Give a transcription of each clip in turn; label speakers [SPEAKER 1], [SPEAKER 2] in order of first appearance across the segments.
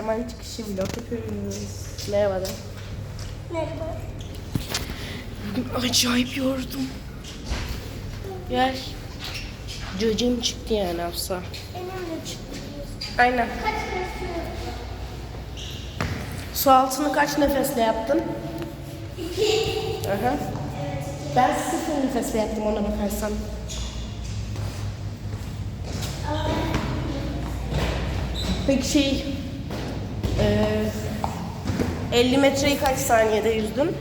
[SPEAKER 1] Hemen çıkışı vlog yapıyoruz. Merhaba de.
[SPEAKER 2] Merhaba.
[SPEAKER 1] Bugün acayip yordum. Gel. Cacım çıktı yani Hafsa.
[SPEAKER 2] Benim de çıktı.
[SPEAKER 1] Aynen.
[SPEAKER 2] Kaç kere
[SPEAKER 1] Su altını kaç nefesle yaptın?
[SPEAKER 2] İki.
[SPEAKER 1] Aha. Ben sıfır nefesle yaptım ona bakarsan. Peki şey... eee 50 metreyi kaç saniyede yüzdün?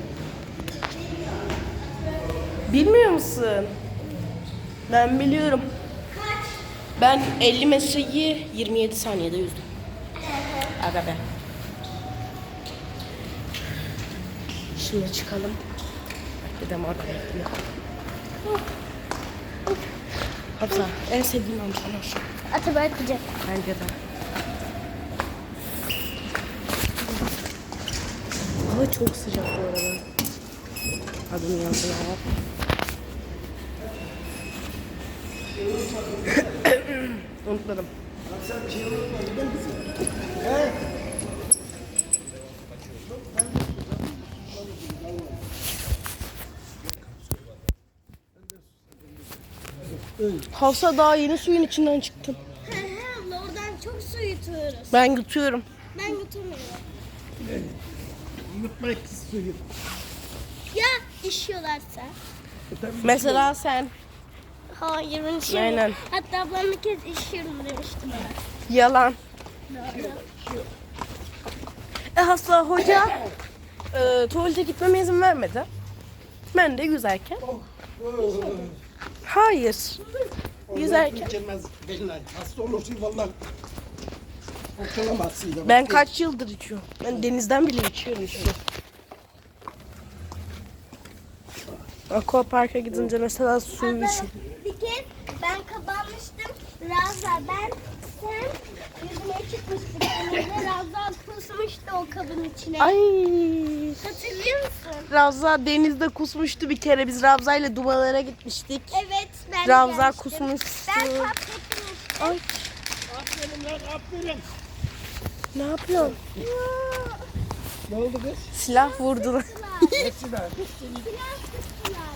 [SPEAKER 1] Bilmiyor musun? Ben biliyorum.
[SPEAKER 2] Kaç?
[SPEAKER 1] Ben 50 metreyi 27 saniyede yüzdüm. Aga be. Şimdi çıkalım. Bir de marka bekliyor. Hafsa en sevdiğim antrenör.
[SPEAKER 2] Atabey Kucak.
[SPEAKER 1] Bence de. Hava çok sıcak bu arada. Adım yazın. Unutmadım. Hafsa daha yeni suyun içinden çıktım.
[SPEAKER 2] He he abla oradan çok su yutuyoruz.
[SPEAKER 1] Ben yutuyorum.
[SPEAKER 2] Ben yutamıyorum.
[SPEAKER 3] Yutmak istiyorum.
[SPEAKER 2] Ya işiyorlarsa?
[SPEAKER 1] Mesela sen
[SPEAKER 2] Hayır ben işiyorum.
[SPEAKER 1] Aynen.
[SPEAKER 2] Hatta ablam bir kez işiyorum demişti bana.
[SPEAKER 1] yalan. E hasta hoca e, tuvalete gitmeme izin vermedi. Ben de yüzerken. Hayır. Yüzerken.
[SPEAKER 3] Hasta olursun vallahi.
[SPEAKER 1] Ben kaç yıldır içiyorum. Ben denizden bile içiyorum su. Aqua Park'a gidince mesela su için.
[SPEAKER 2] bir kez ben kapanmıştım. Razza ben sen yüzmeye çıkmıştık. Denizde Razza kusmuştu o kabın içine.
[SPEAKER 1] Ay.
[SPEAKER 2] Hatırlıyor musun?
[SPEAKER 1] Ravza denizde kusmuştu bir kere. Biz Ravza ile Dubalara gitmiştik.
[SPEAKER 2] Evet ben
[SPEAKER 1] Ravza
[SPEAKER 2] gelmiştim.
[SPEAKER 1] kusmuştu.
[SPEAKER 2] Ben kaptırmıştım.
[SPEAKER 1] Ay
[SPEAKER 3] Aferin lan aferin.
[SPEAKER 1] Ne yapıyorsun?
[SPEAKER 3] Ne oldu kız?
[SPEAKER 1] Silah vurdular.
[SPEAKER 3] De.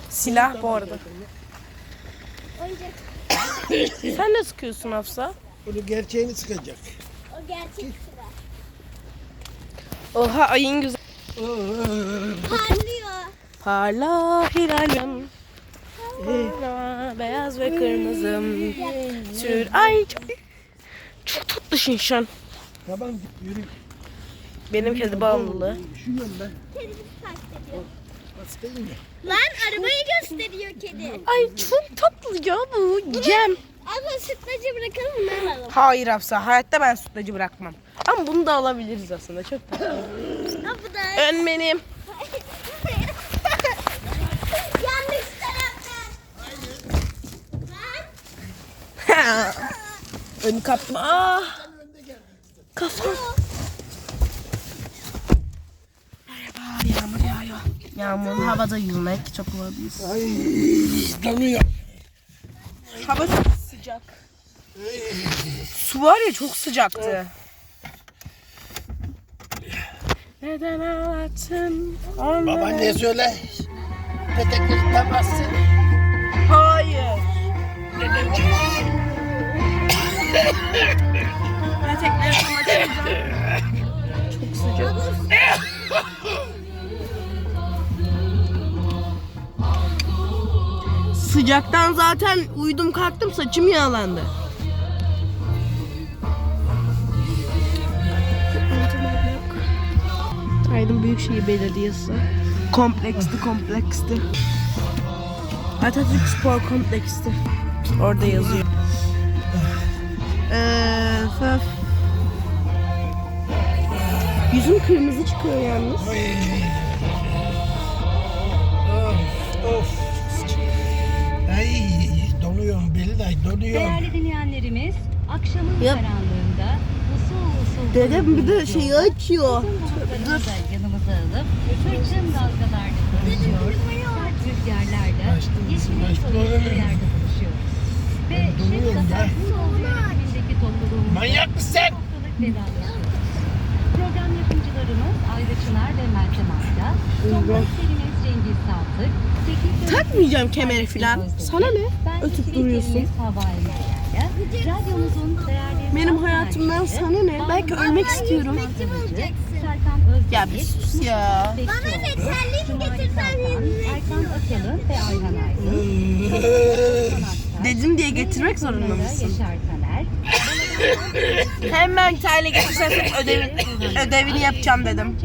[SPEAKER 1] Silah bu arada. Sen de sıkıyorsun Hafsa.
[SPEAKER 3] Bunu gerçeğini sıkacak.
[SPEAKER 2] o gerçek sıra.
[SPEAKER 1] Oha ayın güzel.
[SPEAKER 2] Parlıyor.
[SPEAKER 1] Parla hilalım. Parla beyaz ve kırmızım. Sür. Ay çok, çok tatlı şinşan.
[SPEAKER 3] Tamam yürü.
[SPEAKER 1] Benim kedi bağımlılığı.
[SPEAKER 3] Üşüyorum ben.
[SPEAKER 2] Kedi bizi takip ediyor.
[SPEAKER 3] Hastayım ya.
[SPEAKER 2] Lan arabayı gösteriyor kedi.
[SPEAKER 1] Ay çok tatlı ya bu. Cem.
[SPEAKER 2] Abla sütlacı bırakalım mı alalım?
[SPEAKER 1] Hayır Hafsa hayatta ben sütlacı bırakmam. Ama bunu da alabiliriz aslında çok tatlı.
[SPEAKER 2] Bu da.
[SPEAKER 1] Ön benim.
[SPEAKER 2] Yanlış taraftan. Lan.
[SPEAKER 1] Ön kaptım. Ah. Kafam. Merhaba yağmur yağıyor. Yağmur havada yüzmek çok olabilir.
[SPEAKER 3] Ay donuyor.
[SPEAKER 1] Hava çok sıcak. Su var ya çok sıcaktı. Neden ağlattın? onları?
[SPEAKER 3] Babaanneye söyle. Petekleri bassın.
[SPEAKER 1] Hayır. Petekleri açacağım. Çok sıcak. Sıcaktan zaten uyudum kalktım saçım yağlandı. Aydın Büyükşehir Belediyesi. Kompleksti, kompleksti. Atatürk Spor Kompleks'ti. Orada yazıyor. Ee. Yüzüm kırmızı çıkıyor yalnız.
[SPEAKER 3] Of of. Ay donuyorum Belinay donuyorum.
[SPEAKER 4] Değerli dinleyenlerimiz, akşamın
[SPEAKER 1] Yap.
[SPEAKER 4] karanlığında usul usul
[SPEAKER 1] Dedem bir de şeyi açıyor.
[SPEAKER 4] da yanımıza alıp fırtın dalgalarla konuşuyor, sert rüzgarlarla yeşillik
[SPEAKER 3] başka.
[SPEAKER 4] soluklu yerde buluşuyoruz. Ve
[SPEAKER 3] ya.
[SPEAKER 4] tasarrufu olduğu yönetimindeki topluluğumuzda
[SPEAKER 3] Manyak mısın?
[SPEAKER 4] haftalık vedalaşıyoruz. Pınar ve Meltem Akta, sohbetlerimiz Cengiz Saltık, teknik
[SPEAKER 1] Takmayacağım kemeri falan. Sana ne?
[SPEAKER 4] Ben
[SPEAKER 1] Ötüp duruyorsun.
[SPEAKER 4] Radyomuzun değerli
[SPEAKER 1] Benim hayatımdan sana ne? Belki ölmek istiyorum. Ya bir sus ya.
[SPEAKER 2] Bana
[SPEAKER 4] Cumali
[SPEAKER 2] getirsen
[SPEAKER 4] Erkan Akalı ve Ayhan Aydın.
[SPEAKER 1] Dedim diye getirmek zorunda mısın?
[SPEAKER 4] Yaşar Taner,
[SPEAKER 1] Hemen terlik getirsen ödevini, ödevini yapacağım dedim.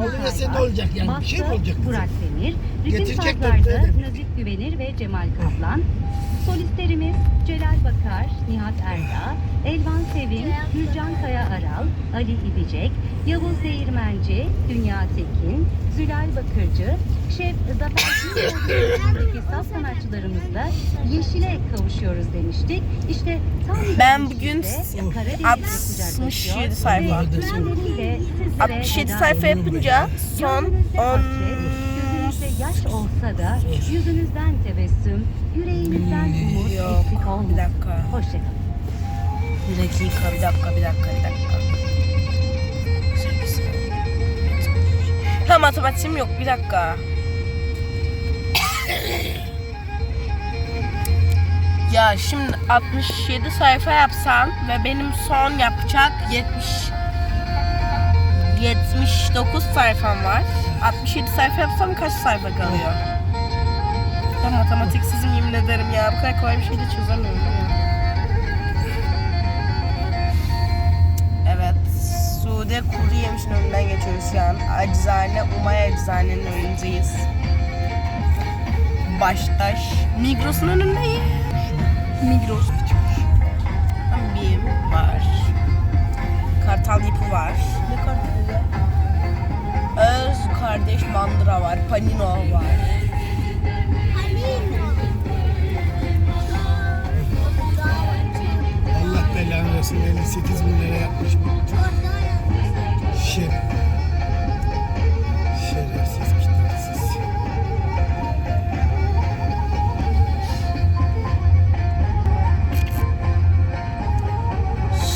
[SPEAKER 4] Aybar,
[SPEAKER 3] ne olacak yani? Bir şey mi olacak?
[SPEAKER 4] Burak Demir, ritim
[SPEAKER 3] Getirecek
[SPEAKER 4] sazlarda. Nazik Güvenir ve Cemal Kaplan, solistlerimiz Celal Bakar, Nihat Erda, Elvan Sevim, Gülcan Kaya Aral, Ali İbicek, Yavuz Değirmenci, Dünya Tekin, Zülal Bakırcı, Şef Zafer Gülüyor'daki saz sanatçılarımızla Yeşil'e kavuşuyoruz demiştik. İşte tam
[SPEAKER 1] Ben
[SPEAKER 4] bu
[SPEAKER 1] bugün
[SPEAKER 4] Yeşil'de Karadeniz'e
[SPEAKER 1] 67
[SPEAKER 4] kucaklaşıyor.
[SPEAKER 1] sayfa.
[SPEAKER 4] Ve trenleriyle sizlere
[SPEAKER 1] 67
[SPEAKER 4] veda
[SPEAKER 1] sayfa yapınca son
[SPEAKER 4] Gönlünüzde
[SPEAKER 1] 10
[SPEAKER 4] hasret, Gözünüzde yaş olsa da yüzünüzden tebessüm, yüreğinizden umut
[SPEAKER 1] Yok,
[SPEAKER 4] eksik olmasın.
[SPEAKER 1] bir dakika.
[SPEAKER 4] Hoşçakalın.
[SPEAKER 1] Bir dakika, bir dakika, bir dakika, bir dakika. Ha matematiğim yok, bir dakika. Ya şimdi 67 sayfa yapsan ve benim son yapacak 70 79 sayfam var. 67 sayfa yapsam kaç sayfa kalıyor? Ya matematiksizim yemin ederim ya. Bu kadar kolay bir şey de çözemiyorum. Evet. Sude Kuru Yemiş'in önünden geçiyoruz şu an. Eczane, Umay Eczane'nin önündeyiz. Baştaş. Migros'un önündeyiz. Migros. Bim var. Kartal Yapı var. Öz Kardeş Mandıra var. Panino var.
[SPEAKER 3] Allah belanı versin 58 bin lira yapmış. Şer. Şerefsiz kitapsız.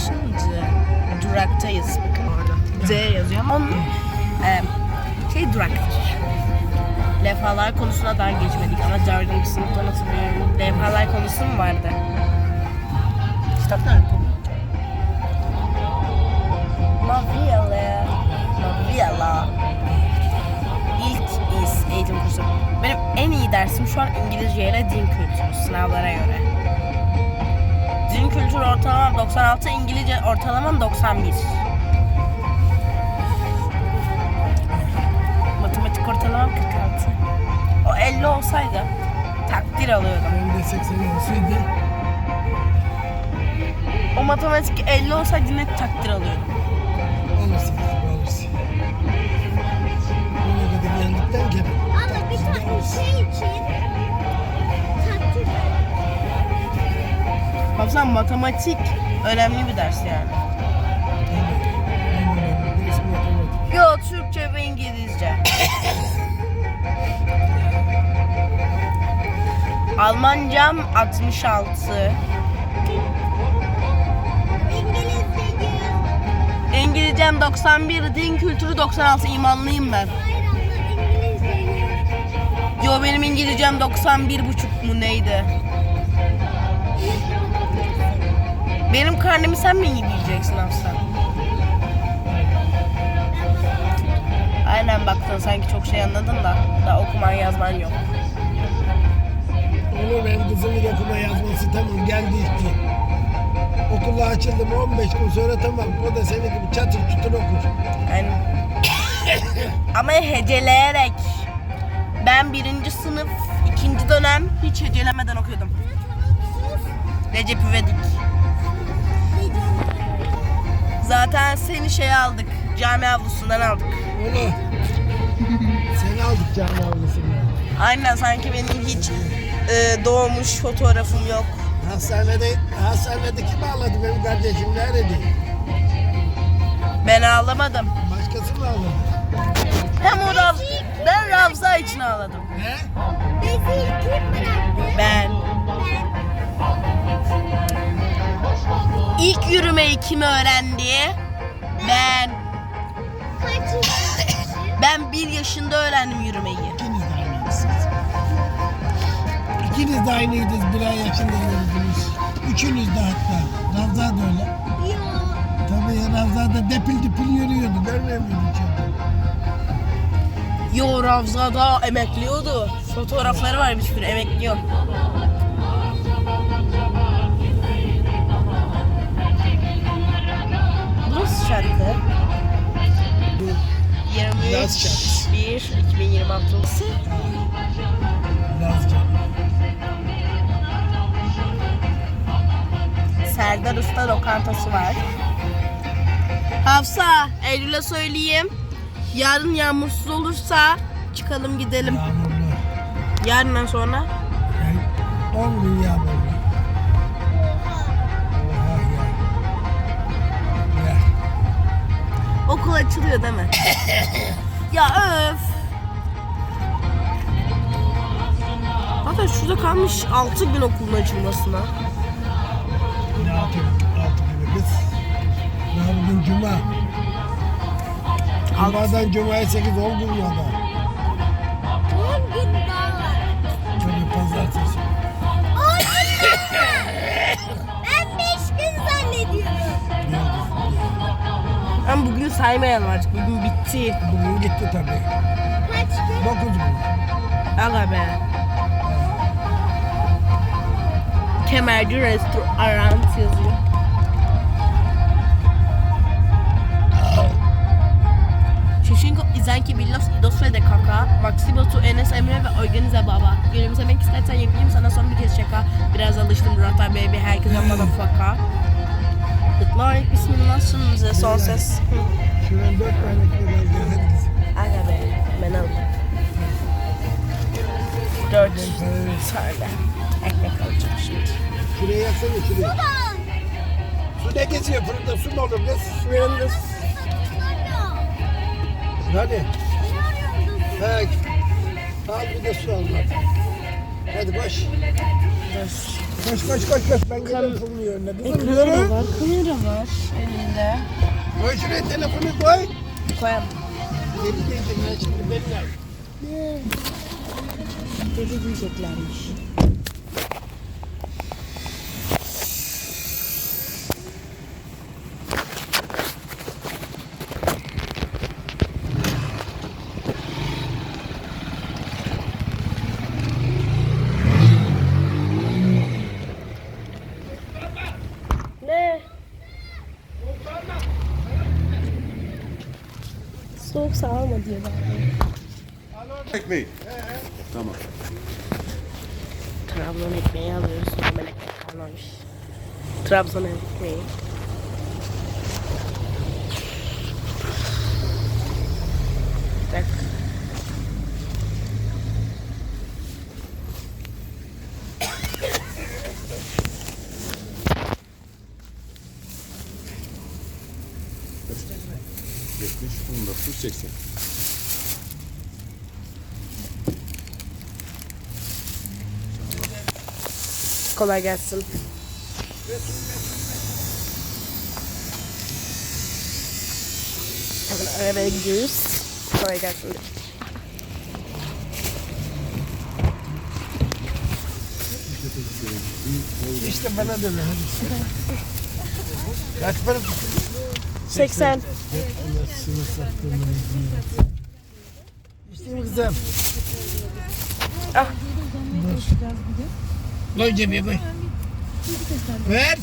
[SPEAKER 1] Şimdi duraktayız. Bakın orada. D yazıyor ama onun şey duraktır. Levhalar konusuna daha geçmedik ama dördüncü sınıftan hatırlıyorum. Levhalar konusu mu vardı? Kitap nerede? Maviyala. Maviyala. İlk is eğitim kursu. Benim en iyi dersim şu an İngilizce ile din kültürü sınavlara göre. Din kültürü ortalamam 96, İngilizce ortalamam 91. Matematik ortalamam 46. O 50 olsaydı takdir alıyordum.
[SPEAKER 3] Benim de 80 olsaydı
[SPEAKER 1] O matematik 50 olsaydı net takdir alıyordum.
[SPEAKER 3] alırsın. Alırsın. Ona kadar yendikten geri.
[SPEAKER 2] Ama bir tane şey için takdir
[SPEAKER 1] Baksana matematik önemli bir ders yani. Türkçe ve İngilizce. Almancam 66.
[SPEAKER 2] İngilizce yüz.
[SPEAKER 1] İngilizcem 91, din kültürü 96. imanlıyım ben. Yo benim İngilizcem 91 buçuk mu neydi? Benim karnemi sen mi İngilizceyeceksin Aslan? Sanki çok şey anladın da daha okuman yazman yok.
[SPEAKER 3] Olur benim kızımın okuma yazması tamam geldi işte. Okula açıldı mı 15 gün sonra tamam. O da senin gibi çatır çutur okur.
[SPEAKER 1] Aynen. Ama heceleyerek. Ben birinci sınıf, ikinci dönem hiç hecelemeden okuyordum. Recep İvedik. Zaten seni şey aldık, cami avlusundan aldık.
[SPEAKER 3] Ola. Aldık cami avlusuna.
[SPEAKER 1] Aynen sanki benim hiç e, doğmuş fotoğrafım yok.
[SPEAKER 3] Hastanede, hastanede kim ağladı benim kardeşim nerede?
[SPEAKER 1] Ben ağlamadım.
[SPEAKER 3] Başkası mı ağladı?
[SPEAKER 1] Hem o Rav, ben Ravza için ağladım.
[SPEAKER 3] He?
[SPEAKER 2] Bezi kim bıraktı?
[SPEAKER 1] Ben. İlk yürümeyi kim öğrendi? Ben.
[SPEAKER 2] Kaç
[SPEAKER 1] Ben yaşında öğrendim yürümeyi.
[SPEAKER 3] İkiniz de aynıydınız. İkiniz de aynıydınız. Bir ay yaşındaydınız. Üçünüz de hatta. Ravza da öyle.
[SPEAKER 2] Ya.
[SPEAKER 3] Tabii ya Ravza da depil depil yürüyordu. Görmüyor muydun çocuğu?
[SPEAKER 1] Yo Ravza da emekliyordu. Fotoğrafları var bir sürü emekliyor. Bu nasıl şarkı? 23
[SPEAKER 3] Yaz şarkısı.
[SPEAKER 1] 1 2026
[SPEAKER 3] Lazca.
[SPEAKER 1] Serdar Usta lokantası var. Hafsa, Eylül'e söyleyeyim. Yarın yağmursuz olursa çıkalım gidelim.
[SPEAKER 3] Yağmurlu.
[SPEAKER 1] Yarından sonra.
[SPEAKER 3] Yani 10 gün yağmurlu.
[SPEAKER 1] Okul açılıyor değil mi? ya öf. Zaten şurada kalmış 6 gün okulun açılmasına.
[SPEAKER 3] Ne yapayım? Altı gibi kız. Ya bugün cuma. Cuma'dan cumaya 8 10 gün ya da.
[SPEAKER 1] Saymayalım artık. Bugün bitti.
[SPEAKER 3] Bugün gitti tabii.
[SPEAKER 2] Kaç gün?
[SPEAKER 3] 9 gün.
[SPEAKER 1] Aga be. Kemerci restoran yazıyor. Şişinko izanki Billos İdosre de Kaka, Maxi Batu, Enes Emre ve Organize Baba. Gülümsemek istersen yapayım sana son bir kez şaka. Biraz alıştım Rota Baby, herkese motherfucker. Good morning, bismillah, şimdi son ses.
[SPEAKER 3] Şuradan 4 tane kadar gel hadi kızım.
[SPEAKER 1] Aga be, ben aldım. Dört tane ekmek alacağım şimdi.
[SPEAKER 3] Şuraya yaksana şuraya. Su ne geziyor fırında su mu olur kız?
[SPEAKER 1] Fırında
[SPEAKER 3] Hadi. He. Al bir de su al. Hadi koş. Koş koş koş koş. Ben geliyorum fırının önüne. Kızım
[SPEAKER 1] Kamera
[SPEAKER 3] yürü.
[SPEAKER 1] var, kamera var elinde.
[SPEAKER 3] Koy şuraya telefonu koy.
[SPEAKER 1] Koyalım.
[SPEAKER 3] Deli diyecekler şimdi benimle.
[SPEAKER 1] Deli diyeceklermiş. Ne? Sağlama diyor bana.
[SPEAKER 5] Ekmeği. Tamam.
[SPEAKER 1] Trabzon ekmeği alıyoruz. Normal ekmek kalmamış. Trabzon ekmeği. Bak.
[SPEAKER 5] Yetmiş, bunda su 80.
[SPEAKER 1] Kolay gelsin. Hemen arabaya gidiyoruz. Kolay gelsin.
[SPEAKER 3] İşte bana dön hadi. Kaç para tutun?
[SPEAKER 1] 80.
[SPEAKER 3] Anasını sattığını. İşte kızım?
[SPEAKER 1] Ah.
[SPEAKER 3] Koy cebine koy. Ver.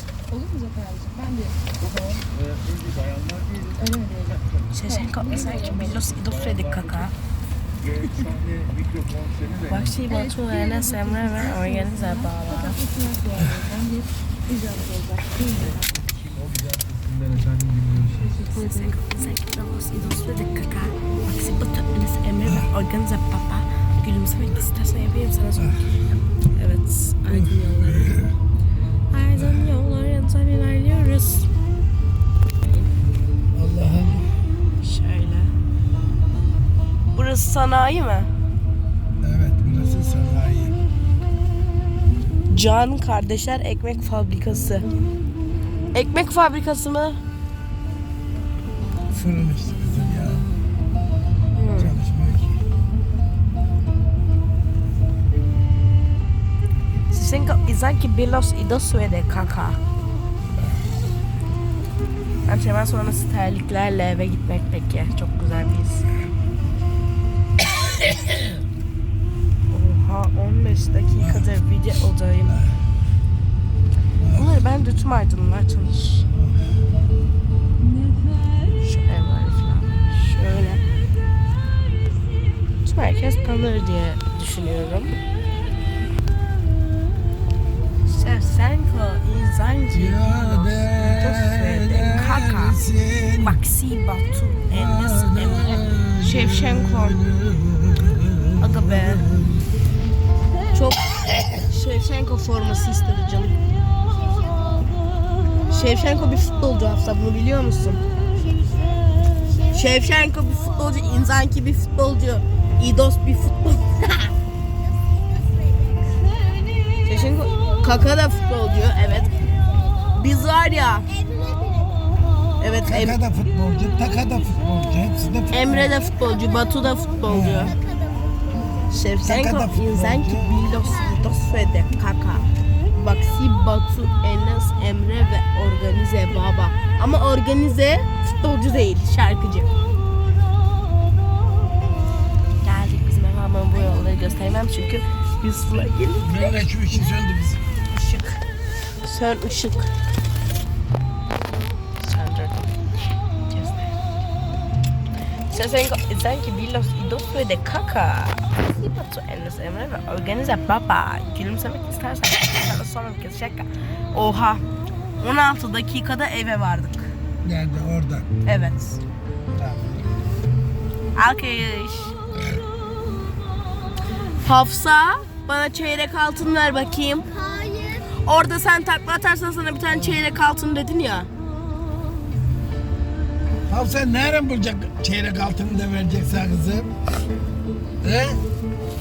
[SPEAKER 1] Şeşenko Eserki Bilos İdofredik Kaka. Vahşi Batu Enes Emre ve Organize Bağlar. Şeşenko Eserki Bilos İdofredik Kaka. Vahşi Batu Enes Emre ve Organize Papa. Gülümsemek istersen yapayım sana sonra. Evet, aydın yolları. Aydın yollarından ilerliyoruz.
[SPEAKER 3] Allah'ım.
[SPEAKER 1] Şöyle. Burası sanayi mi?
[SPEAKER 3] Evet burası sanayi.
[SPEAKER 1] Can Kardeşler Ekmek Fabrikası. Ekmek fabrikası mı?
[SPEAKER 3] Fırın işte kızım ya. Çalışmıyor ki.
[SPEAKER 1] Şevşenko izanki bilos idos ve de kaka. Antrenman sonrası terliklerle eve gitmek peki. Çok güzel bir his. Oha 15 dakikadır videodayım. Bunları ben de tüm aydınlar çalış. Şu ev var falan. Şöyle. Tüm herkes tanır diye düşünüyorum. Şevşenko izanki kaka. Maxi Batu Enes Emre Şevşenko Aga be Çok Şevşenko forması istedi canım Şevşenko bir futbolcu hafta bunu biliyor musun? Şevşenko bir futbolcu, İnzanki bir futbolcu, İdos bir futbol. Şevşenko Kaka da futbolcu evet. Biz var ya Evet em-
[SPEAKER 3] Kaka da futbolcu, Taka da futbolcu. Hepsi de futbolcu.
[SPEAKER 1] Emre de futbolcu, Batu da futbolcu. Şevçenko,
[SPEAKER 3] Kaka da futbolcu.
[SPEAKER 1] İnzanki, Bilos, Vitos ve de Kaka. Baksi, Batu, Enes, Emre ve Organize Baba. Ama Organize futbolcu değil, şarkıcı. Geldik bizim eve ama bu yolları göstermem çünkü Yusuf'la ilgili
[SPEAKER 3] Böyle şu işi söndü bizim.
[SPEAKER 1] Sön ışık. Söndürdüm. Göster. Şevçenko, İnzanki, Bilos, Idos ve de Kaka. Batu, Enes, Emre ve Organize Baba. Gülümsemek istersen sana son bir kez şaka. Oha. 16 dakikada eve vardık.
[SPEAKER 3] Nerede? Orada.
[SPEAKER 1] Evet. Alkış. Hafsa bana çeyrek altın ver bakayım.
[SPEAKER 2] Hayır.
[SPEAKER 1] Orada sen takla atarsan sana bir tane çeyrek altın dedin ya.
[SPEAKER 3] Abi sen nereden bulacak çeyrek altını da vereceksin kızım? He?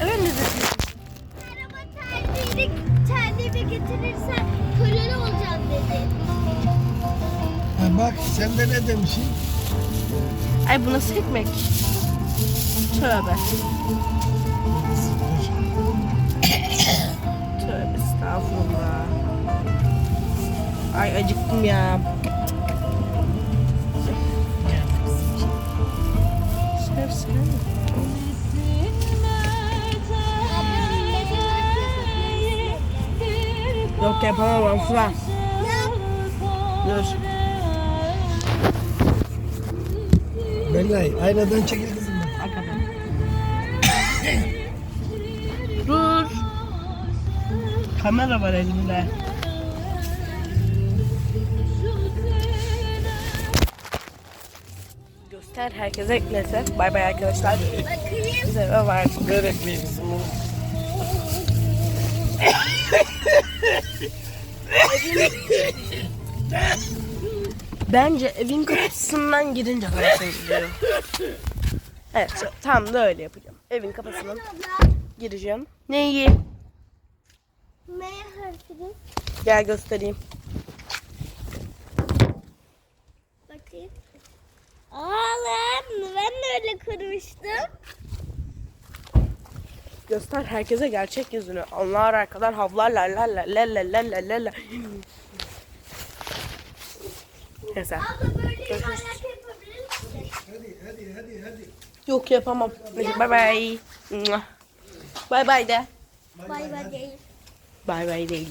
[SPEAKER 1] Öyle dedi.
[SPEAKER 2] Merhaba terliğini, terliğimi getirirsen köleli olacağım dedi.
[SPEAKER 3] Ha bak sen de ne demişsin?
[SPEAKER 1] Ay bu nasıl ekmek? Tövbe. Estağfurullah. Ay acıktım ya.
[SPEAKER 2] Sıkar sıkar.
[SPEAKER 1] Yok yapamam Fıra. Dur.
[SPEAKER 3] Bellay aynadan
[SPEAKER 1] çekildim. Kamera var elimde. Göster herkese eklese. Bay bay arkadaşlar.
[SPEAKER 2] Bakayım.
[SPEAKER 1] Bize eve var.
[SPEAKER 3] Ver ekmeği kızım.
[SPEAKER 1] Bence evin kapısından girince parasını gidiyor. Evet tam da öyle yapacağım. Evin kapısından gireceğim. Neyi?
[SPEAKER 2] M harfini.
[SPEAKER 1] Gel göstereyim.
[SPEAKER 2] Bakayım. Lan ben de öyle kurmuştum.
[SPEAKER 1] Göster herkese gerçek yüzünü. Onlar arkadan havlar la la la la la la la la la. Neyse.
[SPEAKER 2] Abla böyle yuvarlak yapabilir misin?
[SPEAKER 3] Hadi hadi hadi hadi.
[SPEAKER 1] Yok yapamam. Neyse bye bye. Mua. Bye bye de.
[SPEAKER 2] Bay bay değil.
[SPEAKER 1] vai vai değil.